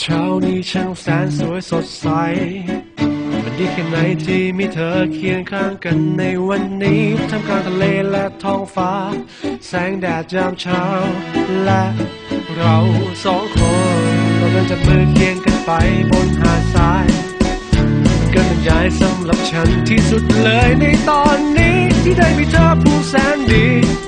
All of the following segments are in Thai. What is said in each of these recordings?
เช้านี้ช่างแสนสวยสดใส มันดีแค่ไหนที่มีเธอเคียงข้างกันในวันนี้ทำกลางทะเลและท้องฟ้า แสงแดดยามเช้า และเราสองคน เราเดินจับมือเคียงกันไปบนหาดทราย กันบรรยายสำหรับฉันที่สุดเลยในตอนนี้ 期待比ไ不散จ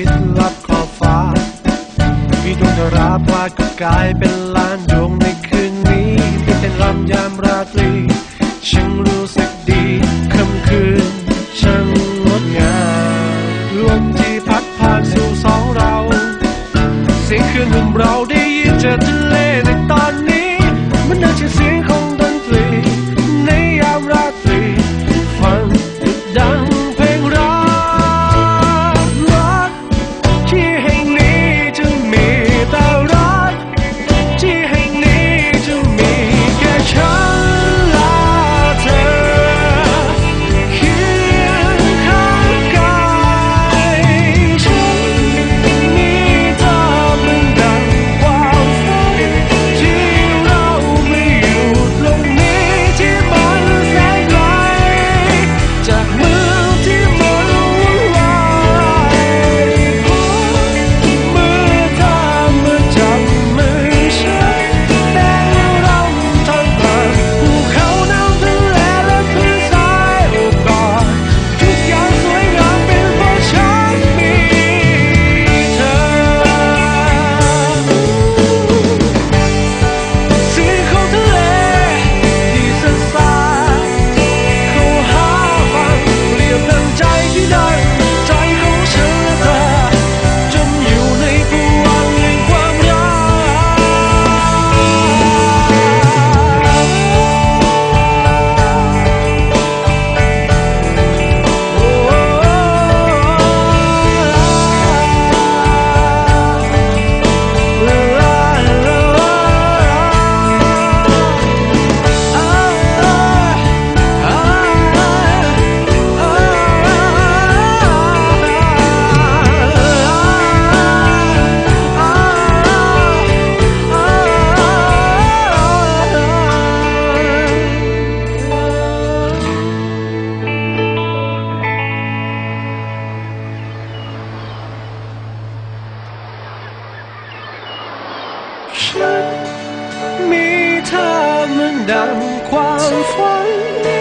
คิดลับขอฟ้า มีดวงดาราพลาดก็กลายเป็นล้านดวงในคืนนี้ที่เป็นรำยามราตรี Lần 狂欢